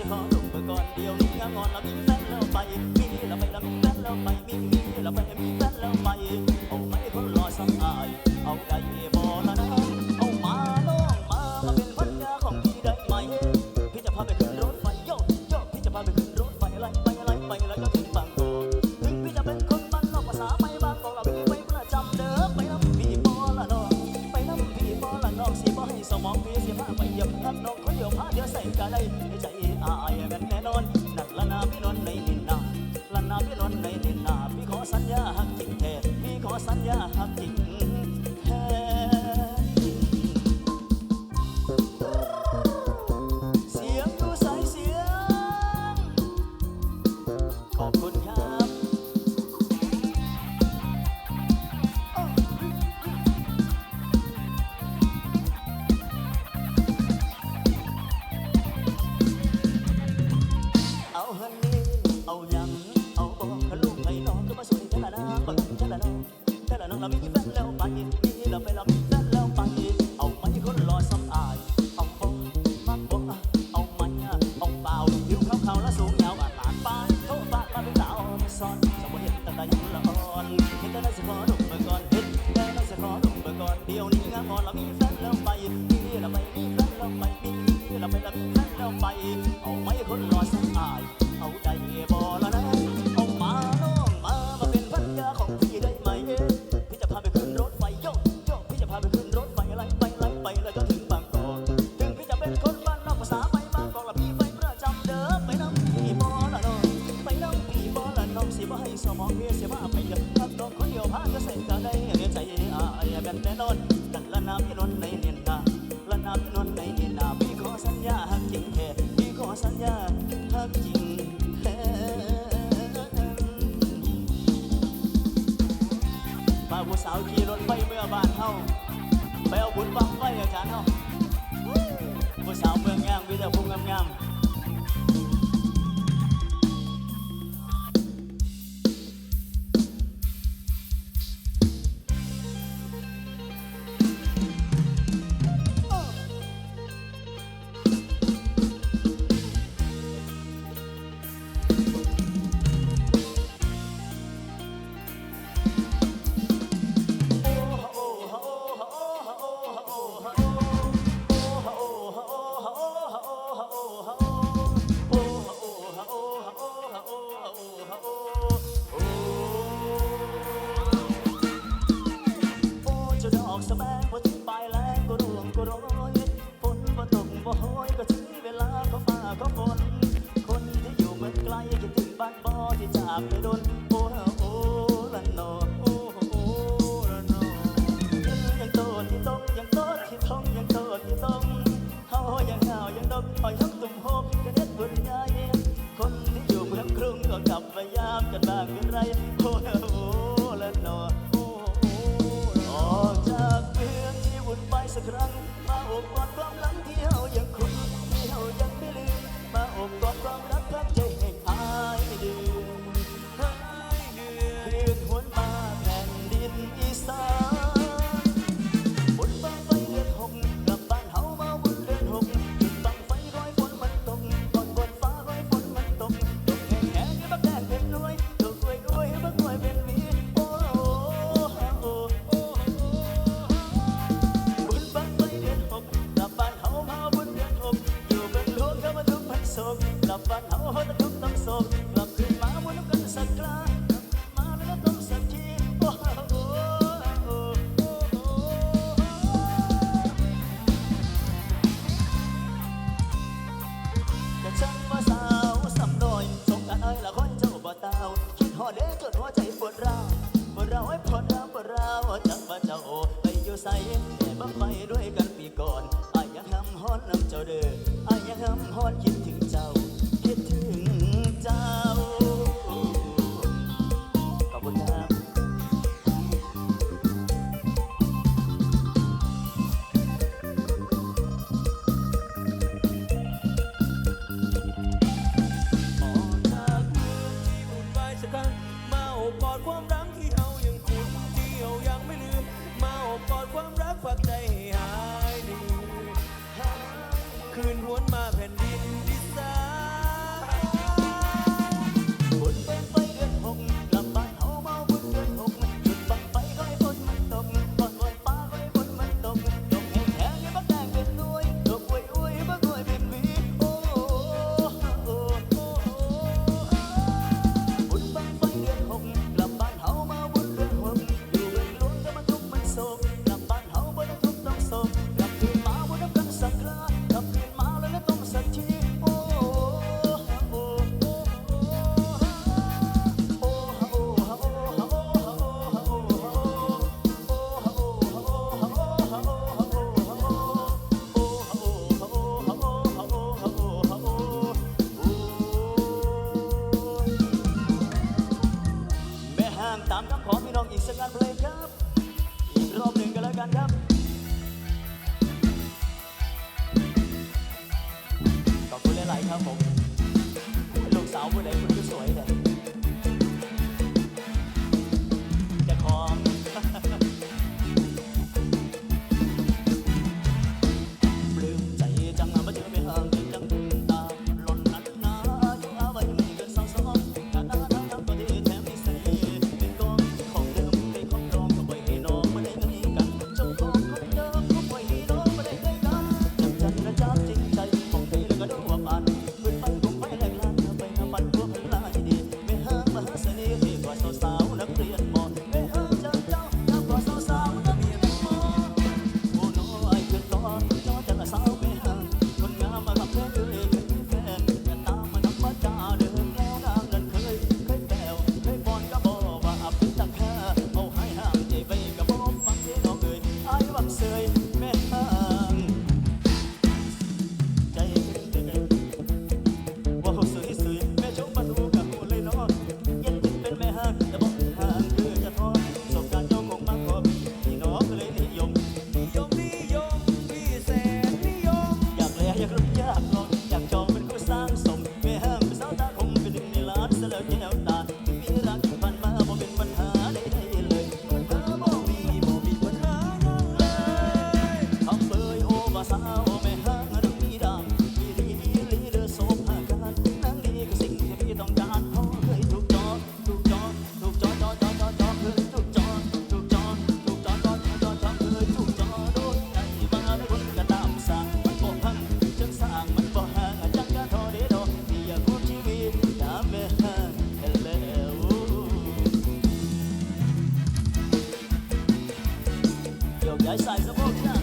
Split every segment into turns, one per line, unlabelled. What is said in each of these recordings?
ช่วขอลงเบอร์ก่อนเดียวนี้งอนเรามีแฟนแล้วไปมีเราไปแล้วมีแฟนแล้วไปมีมีเราไปมีแฟนแล้วไปเอาไม่คนรอสักอายเอาได้บอละนะเอามาลองมามาเป็นพันยาของพี่ได้ไหมพี่จะพาไปขึ้นรถไฟโยกโยกพี่จะพาไปขึ้นรถไฟอะไรไปอะไรไปแล้วก็ถึงบางกอกถึงพี่จะเป็นคนบ้านนอกภาษาไม่บางกอกเราพี่ไปประจำเด้อไปน้ำพี่บอละน้องไปน้ำพี่บอละน้องสิบ่ให้สมองพี่สิพาไปเหยียบนับน้องคนเดียวพาเดียวใส่กัะไรใจ
ಆಯವೆನ್ನೆ ನೋನ್ ನನ್ನ ಬಿರೊನ್ನೈ ನಿನ್ನ ನನ್ನ ಬಿರೊನ್ನೈ ನಿನ್ನ ಬಿಗೋ ಸಂಜಾ ಹಕ್ಕಿಂತೆ ಬಿಗೋ ಸಂಜಾ ಹಕ್ಕಿಂತೆ ผมลูกสาวผู้ใดคุณก็สวยเลย โยกย้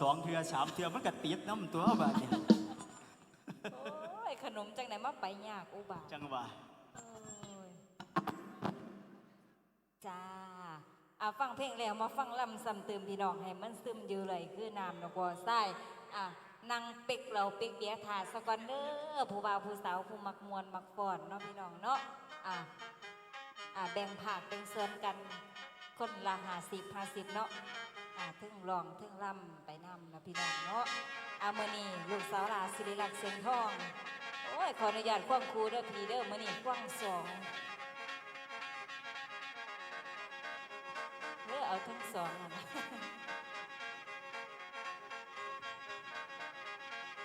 สองเทือสามเทือมันก็ติดน้ำตัวบาดนี้
โอ้ยขนมจังไหนมาไปยากอุบาท
จังว่า
โอ้ยจ้าอะฟังเพลงแล้วมาฟังลำซ้ำเติมพี่น้องให้มันซึมอยู่เลยคือน้ำนกวไส้อะนั่งเป็กเราเป็กเบียร์ถาดสกอนเดอร์ผู้บ่าวผู้สาวผู้มักมวนมักฟอนเนาะพี่น้องเนาะอะอะแบ่งผากเป็นส่วนกันคนละห้าสิบห้าสิบเนาะ อ่าทึ่งลองทึ่งล่ำไปนำนะพี่น้องเนาะอามื่อนี้ลูกสาวลาสิริลักษณ์เสียงทอง โอ้ย ขออนุญาตคว่างครูเด้อพี่เด้อมื่อนี้คว่างสองเด้อเอาทั้งสองนะ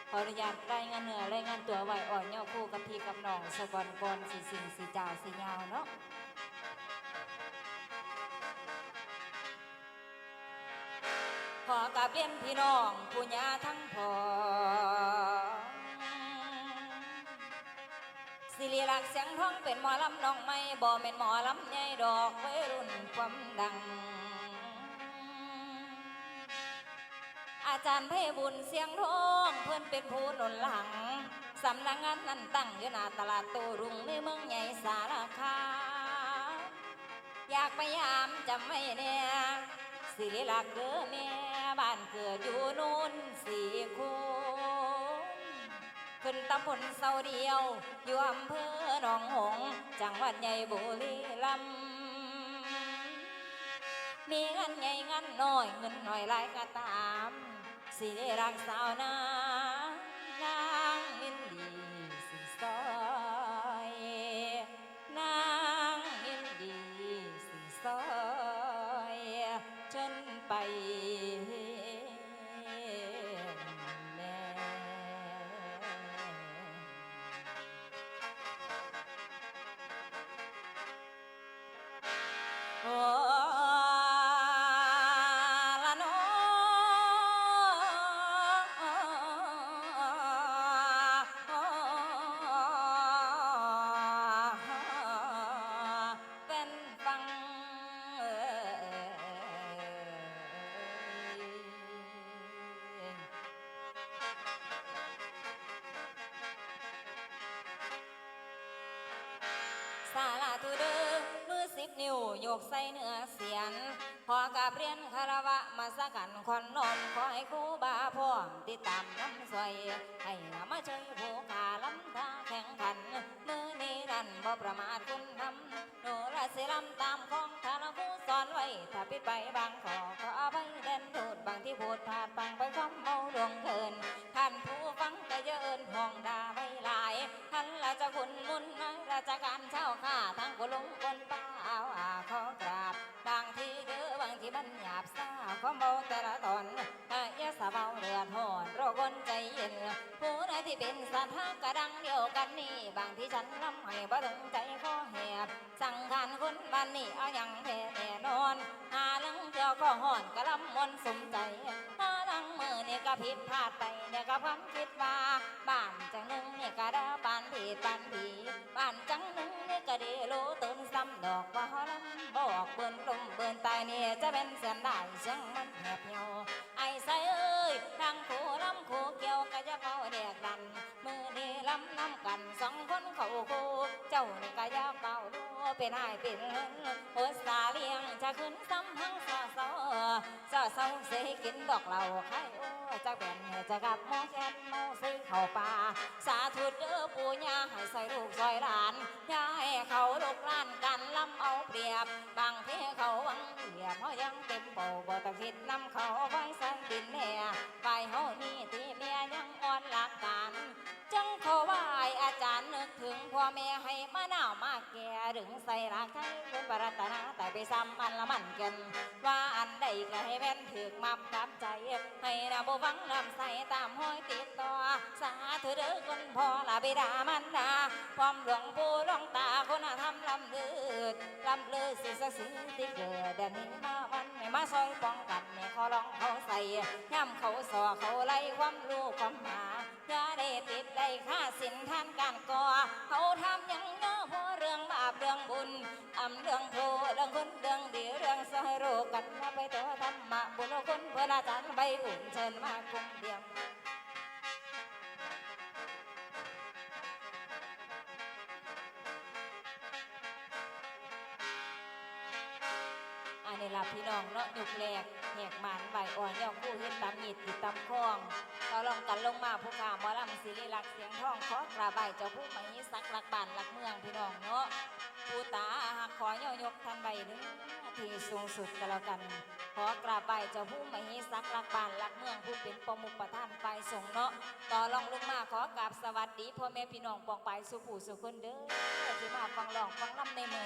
ขออนุญาตรายงานเหนือรายงานตัวไหวอ่อนย่อคู่กับพี่กับน้องสะกอนก่อนสีสิงสีจ่าสียาวเนาะ เรียนพี่น้องผู้ญาทั้งพอสิริลักษณ์เสียงท้องเป็นหมอลำน้องไม่บ่เป็นหมอลำใหญ่ดอกวัยรุ่นความดัง อาจารย์เพบุญเสียงท้องเพื่อนเป็นผู้หนุนหลังสำนักงานนั้นตั้งอยู่หน้าตลาดโตรุ่งในเมืองใหญ่สารคามอยากพยายามจำไว้เนี่ยสิริลักษณ์เด้อแม่ บ้านเกิดอยู่นู่นสี่คนขึ้นตำบลเสาเดียวอยู่อำเภอหนองหงจังหวัดใหญ่บุรีรัมย์มีเงินใหญ่เงินน้อยเงินน้อยหลายก็ตามสิได้รักสาวนางนางอินดีสิซอยนางอินดีสิซอยจนไป นิ้วโยกใส่เนื้อเสียน พอกราบเรียนคารวะมาสักกันคอนนอมขอให้ครูบาพ่อมติดตามน้ำสวย ให้มาช่วยผู้ขาลำตาแข่งขันมือนี้ดันบ่ประมาทคุณทำ สิลำตามของทานครูสอนไว้ ถ้าปิดไปบางขอขอเอาไปเด่นดูดบางที่พูดพลาดบางไปความเมาดวงเกิน ท่านผู้ฟังก็เยินห้องด่าไม่หลาย ท่านราชคุณมุนนะราชการเช่าข้าทั้งกุลงคนป้าเอาอาขอกราบบางที่เด้อบางที่มันหยาบซาก็เมาแต่ละตอนอาเยาสะเบาเดือดหอนรอคนใจเย็นผู้ใดที่เป็นสัตว์กระดังเดียวกันนี่ บางที่ฉันลำให้บ่ถึงใจก็ บสั่งการคนบ้านนี่เอาอย่างแท้แน่นอนหาลังเที่ยวก็ห่อนกระลำมนสมใจหาลังมือเนี่ยก็ผิดพลาดไปเนี่ยก็ความคิดว่าบ้านจังหนึ่งเนี่ยก็ได้บ้านผีบ้านผีบ้านจังหนึ่งเนี่ยก็ได้รู้ตื่นซ้ำดอกว่าลำบอกเบิ่นลมเบิ่นตายเนี่ยจะเป็นเส้นได้เสียงมันแหบเหี่ยวไอ้ใส่เอ้ยทางคู่ลำคู่เกี่ยวก็จะเฝ้าเด็กดันำน้ำกันสองคนเขาโคเจ้านี่ก็ยาเฝ้าดูเป็นไอเป็นเลินโอสาเลียงจะขึ้นซ้ำหังซาเศร้าเจ้าเศร้าเสกินดอกเหล่าไข่โอ้จะแบ่นจะกับมอแคนโมใส่เข้าป่าสาธุเด้อปู่ย่าให้ใส่ลูกซอยหลานย่าให้เขาลูกหลานกันลำเอาเปรียบบางเทีเขาวังเหียบเขายังเต็มเป่าบ่ต้องคิดนำเขาไว้ใส่ดินแน่ไปเฮานี่ตีเมียยังอ่อนหลักการ จังขอไหวายอาจารย์นึกถึงพ่อแม่ให้มาหนาวมาแก่ดึงใส่รักให้คุณปรัตนาแต่ไปซ้ำอันละมันกัน ว่าอันใดก็ให้แม่นถึกมับกับใจ ให้นาบฟังลำใส่ตามห้อยติดต่อ สาธุเด้อคนพ่อละบิดามันดาความหลวงปู่หลวงตาคุณธรรมลำเลือดลำเลือดสิศักดิ์ศรีที่เกิดเดนนี้มาวันให้มาซอยป้องกันให้เขาลองขา นี่ล่ะพี่น้องเนาะยุคแรกแหกหมันใบอ่อนย่อมผู้เฮ็ดตำหยิดติดตำคล้องเขาลองกันลงมาผู้ขามอลำศิริลักษ์เสียงทองขอกราบไหว้เจ้าผู้มหิสักลักบ้านลักเมืองพี่น้องเนาะผู้ตาหักขอย่อยกทันใบเด้อที่สูงสุดก็แล้วกัน ขอกราบไหว้เจ้าผู้มหิสักลักบ้านลักเมืองผู้เป็นประมุขประธานฝ่ายสงเนาะต่อรองลงมาขอกราบสวัสดีพ่อแม่พี่น้องปองไปสุผู้สุคนเด้อที่มาฟังร้องฟังลำในเมือนี้